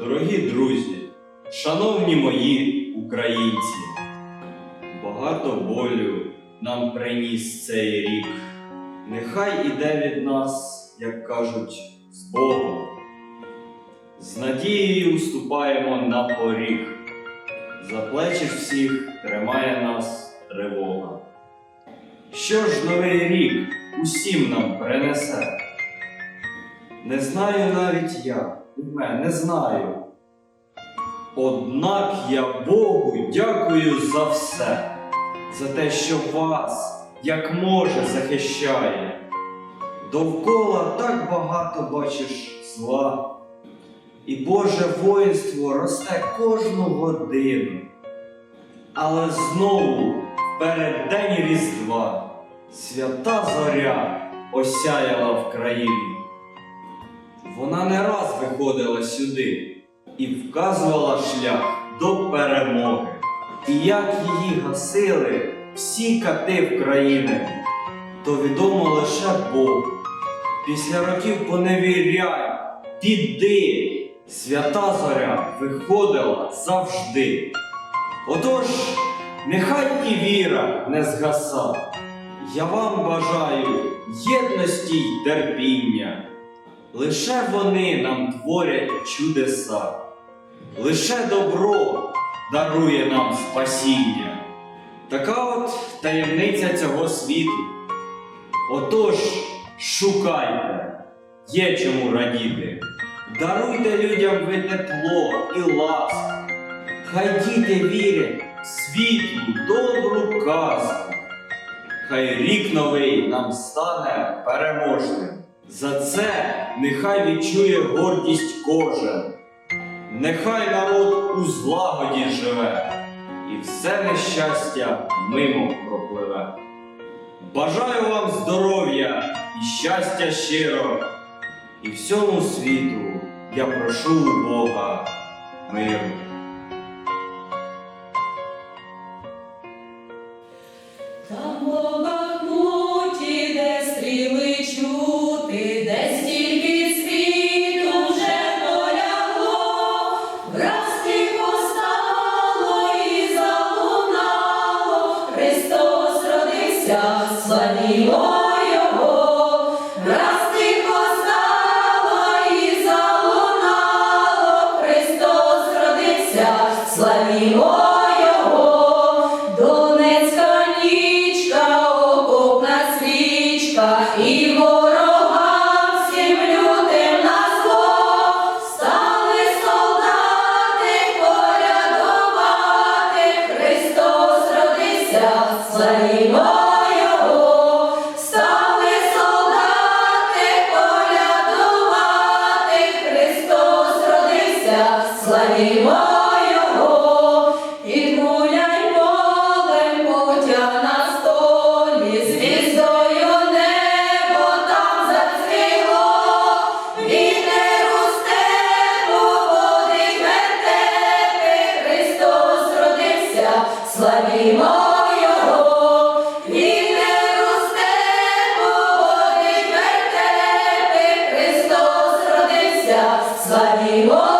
Дорогі друзі, шановні мої українці, багато болю нам приніс цей рік. Нехай іде від нас, як кажуть, з Богом. З надією вступаємо на поріг. За плечі всіх тримає нас тривога. Що ж новий рік усім нам принесе? Не знаю навіть я, Іме, не знаю. Однак я Богу дякую за все, за те, що вас, як може, захищає. Довкола так багато бачиш зла, і Боже воїнство росте кожну годину. Але знову в переддень Різдва свята зоря осяяла в країну. Вона не раз виходила сюди і вказувала шлях до перемоги. І як її гасили всі кати в країни, то відомо лише Бог. Після років поневірянь, біди, свята зоря виходила завжди. Отож, нехай і віра не згаса. Я вам бажаю єдності й терпіння. Лише вони нам творять чудеса, лише добро дарує нам спасіння. Така от таємниця цього світу. Отож, шукайте, є чому радіти. Даруйте людям ви тепло і ласку. Хай діти вірять в світлу, добру казку. Хай рік новий нам стане переможним. За це нехай відчує гордість кожен. Нехай народ у злагоді живе, і все нещастя мимо пропливе. Бажаю вам здоров'я і щастя щиро, і всьому світу я прошу у Бога миру. Родився, славімо родився, славімо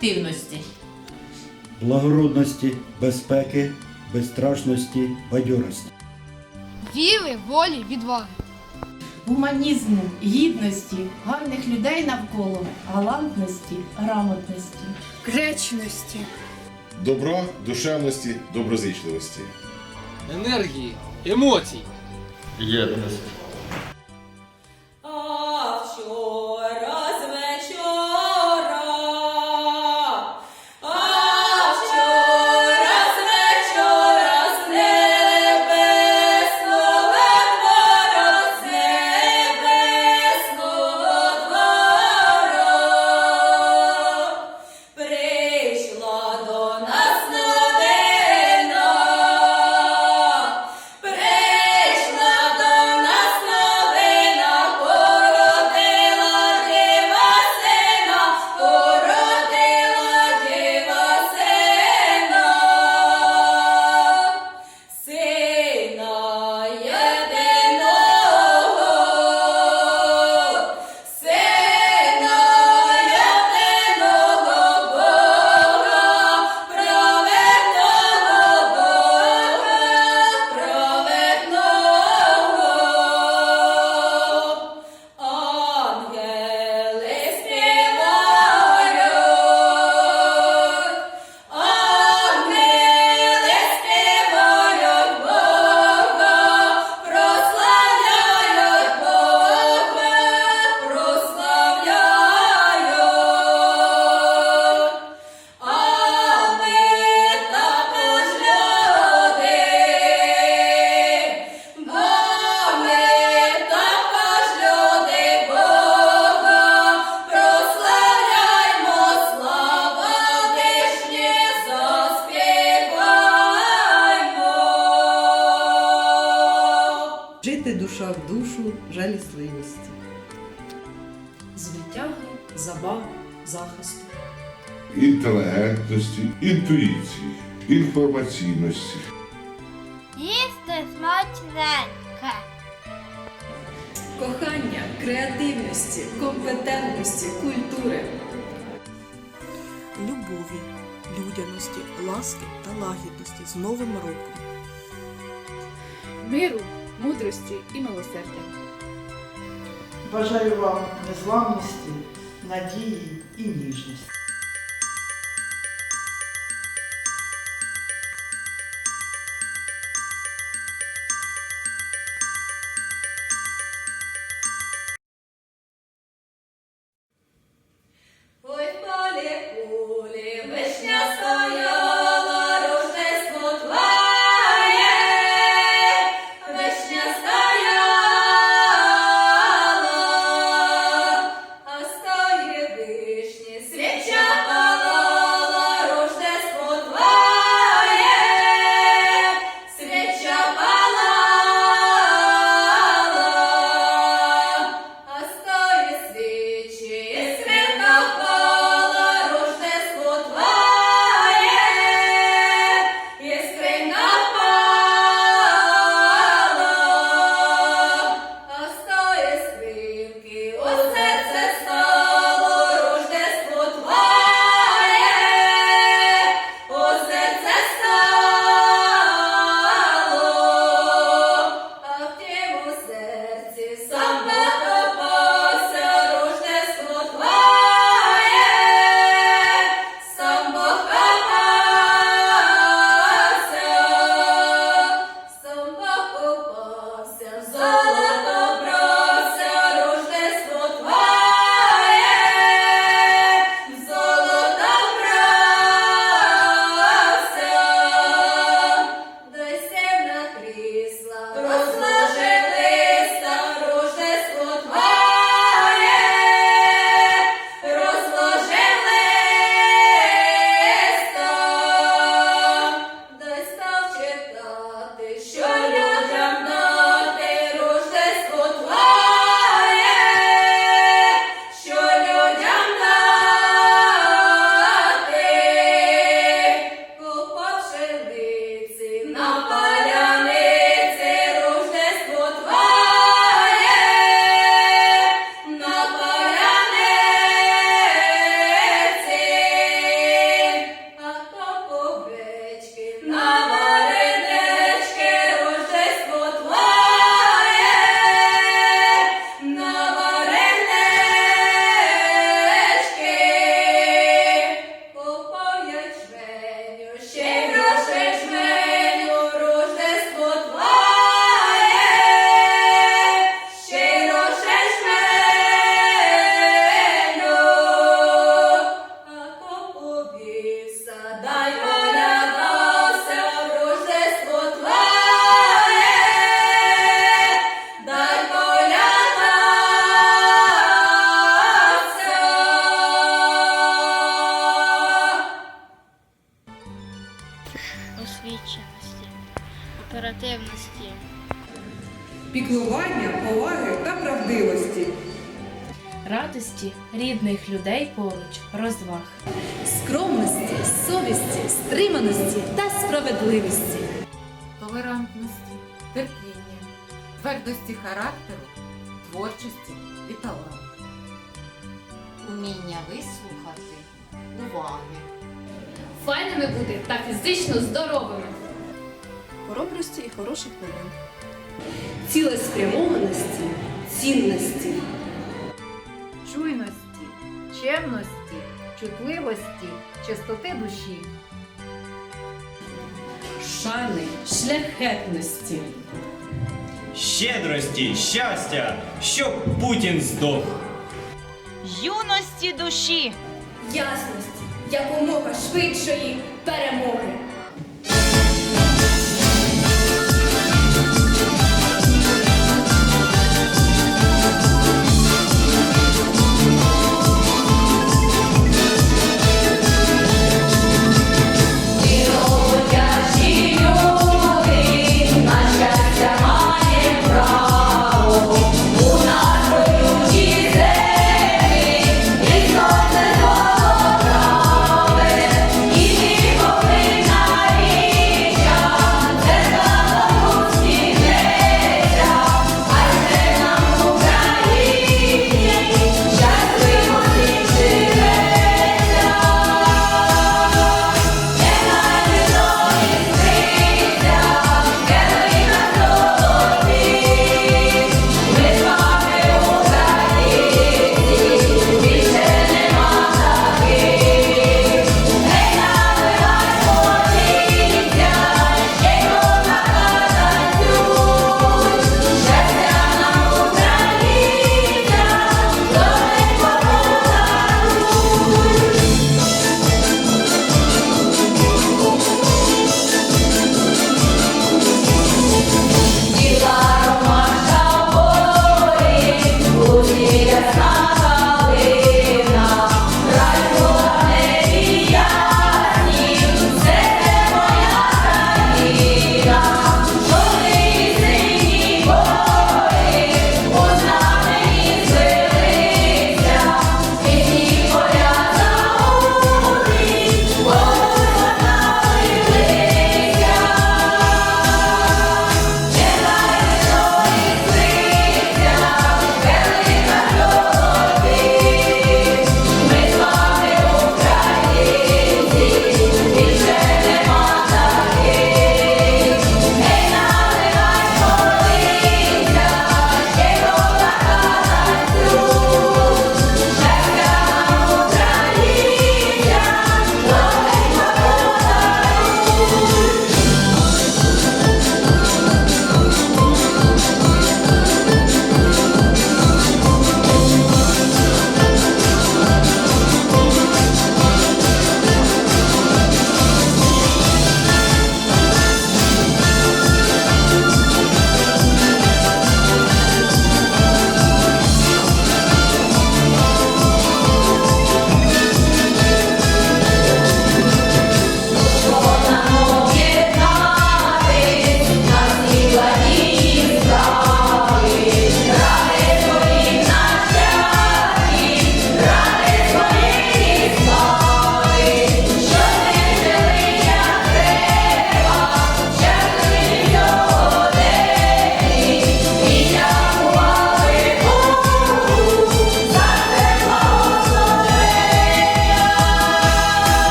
активності, благородності, безпеки, безстрашності, бадьорості, віри, волі, відваги, гуманізму, гідності, гарних людей навколо, галантності, грамотності, гречності, Добро, душевності, доброзичливості, енергії, емоцій, єдності. грамотності, інтуїції, інформаційності. Їсти смачненьке. Кохання, креативності, компетентності, культури. Любові, людяності, ласки та лагідності з Новим роком. Миру, мудрості і милосердя. Бажаю вам незламності, надії і ніжності. Людей поруч, розваг. Скромності, совісті, стриманості та справедливості. толерантності, терпіння, твердості характеру, творчості і таланту. Уміння вислухати, уваги. Файними бути та фізично здоровими. Хоробрості і хороших новин. Цілеспрямованості, цінності. чуйності, чемності, чутливості, чистоти душі. Шани, шляхетності. Щедрості, щастя, щоб Путін здох. юності душі. Ясності, якомога швидшої перемоги.